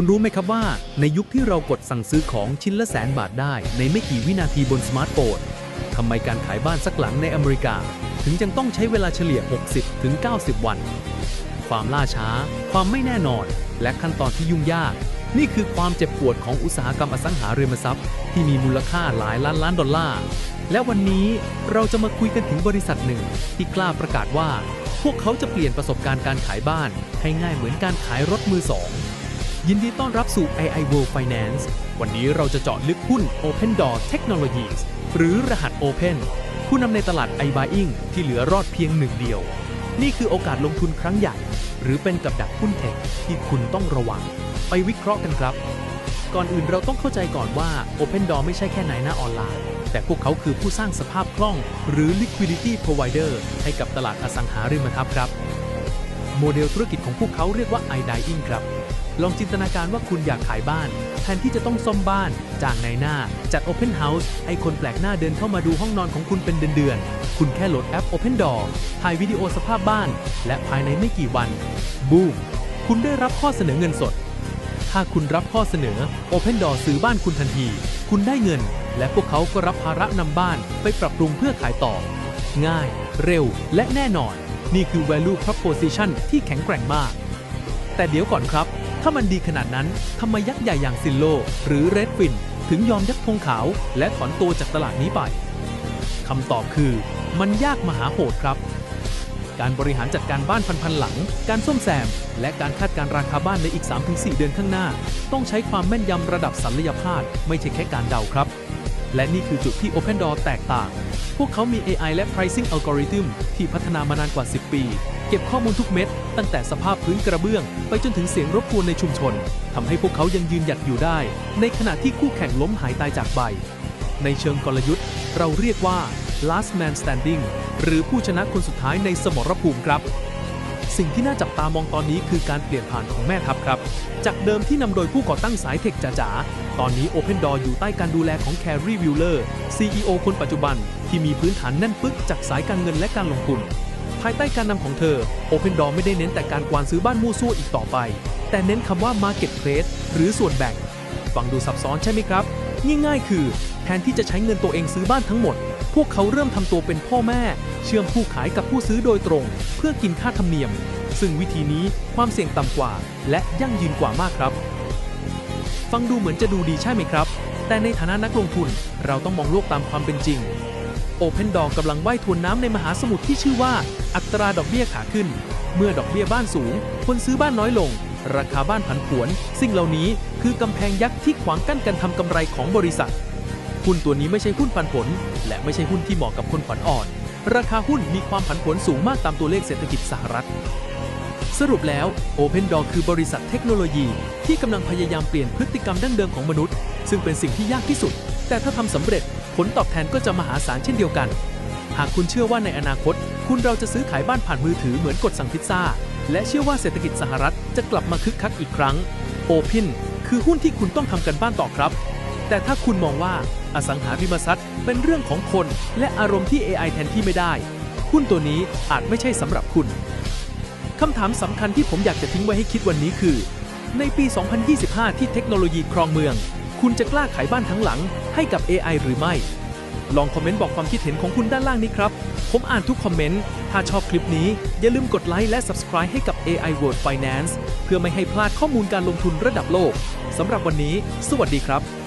คุณรู้ไหมครับว่า ในยุคที่เรากดสั่งซื้อของชิ้นละแสนบาทได้ ในไม่กี่วินาทีบนสมาร์ทโฟนทำไมการขายบ้านสักหลังในอเมริกา ถึงยังต้องใช้เวลาเฉลี่ย 60 ถึง 90 วัน ความล่าช้า ความไม่แน่นอน และขั้นตอนที่ยุ่งยาก นี่คือความเจ็บปวดของอุตสาหกรรมอสังหาริมทรัพย์ ที่มีมูลค่าหลายล้านล้านดอลลาร์และวันนี้เราจะมาคุยกันถึงบริษัทหนึ่ง ที่กล้าประกาศว่า พวกเขาจะเปลี่ยนประสบการณ์การขายบ้าน ให้ง่ายเหมือนการขายรถมือสอง ยินดีต้อนรับสู่ AI World Finance วันนี้เราจะเจาะลึกหุ้น Open Door Technologies หรือรหัส Open ผู้นำในตลาด iBuying ที่เหลือรอดเพียงหนึ่งเดียว นี่คือโอกาสลงทุนครั้งใหญ่ หรือเป็นกับดักหุ้นเทคที่คุณต้องระวัง ไปวิเคราะห์กันครับ ก่อนอื่นเราต้องเข้าใจก่อนว่า Open Door ไม่ใช่แค่นายหน้าออนไลน์ แต่พวกเขาคือผู้สร้างสภาพคล่อง หรือ liquidity provider ให้กับตลาดอสังหาริมทรัพย์ครับ โมเดลธุรกิจของพวกเขาเรียกว่า iDying ครับ ลองจินตนาการว่าคุณอยากขายบ้าน แทนที่จะต้องซ่อมบ้าน จ้างนายหน้า จัด Open House ให้คนแปลกหน้าเดินเข้ามาดูห้องนอนของคุณเป็นเดือนๆ คุณแค่โหลดแอป Open Door ถ่ายวิดีโอสภาพบ้าน และภายในไม่กี่วัน บูม คุณได้รับข้อเสนอเงินสด ถ้าคุณรับข้อเสนอ Open Door ซื้อบ้านคุณทันที คุณได้เงิน และพวกเขาก็รับภาระนำบ้าน ไปปรับปรุงเพื่อขายต่อ ง่าย เร็ว และแน่นอน นี่คือ value proposition ที่แข็งแกร่งมาก แต่เดี๋ยวก่อนครับ ถ้ามันดีขนาดนั้นทำไมยักษ์ใหญ่อย่างซิลโล หรือ Redfin ถึงยอมยักธงขาว และถอนตัวจากตลาดนี้ไปคำตอบคือ มันยากมหาโหดครับ การบริหารจัดการบ้านพันๆหลัง การซ่อมแซม และการคาดการราคาบ้านในอีก 3-4 เดือนข้างหน้า ต้องใช้ความแม่นยำระดับศัลยภาพไม่ใช่แค่การเดาครับ และนี่คือจุดที่ Open Door แตกต่าง พวกเขามี AI และ Pricing Algorithm ที่พัฒนามานานกว่า 10 ปี เก็บข้อมูลทุกเม็ด ตั้งแต่สภาพพื้นกระเบื้อง ไปจนถึงเสียงรบกวนในชุมชน ทำให้พวกเขายังยืนหยัดอยู่ได้ ในขณะที่คู่แข่งล้มหายตายจากไป ในเชิงกลยุทธ์ เราเรียกว่า last man standing หรือผู้ชนะคนสุดท้ายในสมรภูมิครับ สิ่งที่น่าจับตามองตอนนี้คือการเปลี่ยนผ่านของแม่ทัพครับ จากเดิมที่นำโดยผู้ก่อตั้งสายเทคจ๋าๆ ตอนนี้ Open Door อยู่ใต้การดูแลของ Carrie Wheeler CEO คนปัจจุบัน ที่มีพื้นฐานแน่นปึ๊กจากสายการเงินและการลงทุน ภายใต้การนำของเธอ Open Door ไม่ได้เน้นแต่การกวานซื้อบ้านมู่ซั่วอีกต่อไป แต่เน้นคำว่า Marketplace หรือส่วนแบ่ง ฟังดูซับซ้อนใช่ไหมครับ ง่ายๆ คือ แทนที่จะใช้เงินตัวเองซื้อบ้านทั้งหมด วกเขาเริ่มทำตัวเป็นพ่อแม่ เชื่อมผู้ขายกับผู้ซื้อโดยตรง เพื่อกินค่าธรรมเนียม ซึ่งวิธีนี้ความเสี่ยงต่ำกว่า และยั่งยืนกว่ามากครับ ฟังดูเหมือนจะดูดีใช่ไหมครับ แต่ในฐานะนักลงทุนเราต้องมองโลกตามความเป็นจริง Open Door กำลังว่ายทวนน้ำในมหาสมุทรที่ชื่อว่า อัตราดอกเบี้ยขาขึ้น เมื่อดอกเบี้ยบ้านสูง คนซื้อบ้านน้อยลง ราคาบ้านผันผวน สิ่งเหล่านี้คือกำแพงยักษ์ที่ขวางกั้นการทำกำไรของบริษัท หุ้นตัวนี้ไม่ใช่หุ้นปันผล และไม่ใช่หุ้นที่เหมาะกับคนขวัญอ่อน ราคาหุ้นมีความผันผวนสูงมากตามตัวเลขเศรษฐกิจสหรัฐ สรุปแล้ว Open Door คือบริษัทเทคโนโลยี ที่กำลังพยายามเปลี่ยนพฤติกรรมดั้งเดิมของมนุษย์ ซึ่งเป็นสิ่งที่ยากที่สุด แต่ถ้าทำสำเร็จผลตอบแทนก็จะมหาศาลเช่นเดียวกัน หากคุณเชื่อว่าในอนาคต คุณเราจะซื้อขายบ้านผ่านมือถือเหมือนกดสั่งพิซซ่า และเชื่อว่าเศรษฐกิจสหรัฐจะกลับมาคึกคักอีกครั้ง Open คือหุ้นที่คุณต้องทำกันบ้านต่อครับ แต่ถ้าคุณมองว่าอสังหาริมทรัพย์เป็นเรื่องของคนและอารมณ์ที่ AI แทนที่ไม่ได้ หุ้นตัวนี้อาจไม่ใช่สำหรับคุณคำถามสำคัญที่ผมอยากจะทิ้งไว้ให้คิดวันนี้คือ ในปี 2025 ที่เทคโนโลยีครองเมือง คุณจะกล้าขายบ้านทั้งหลังให้กับ AI หรือไม่ ลองคอมเมนต์บอกความคิดเห็นของคุณด้านล่างนี้ครับ ผมอ่านทุกคอมเมนต์ ถ้าชอบคลิปนี้ อย่าลืมกดไลค์และ Subscribe ให้กับ AI World Finance เพื่อไม่ให้พลาดข้อมูลการลงทุนระดับโลกสำหรับวันนี้ สวัสดีครับ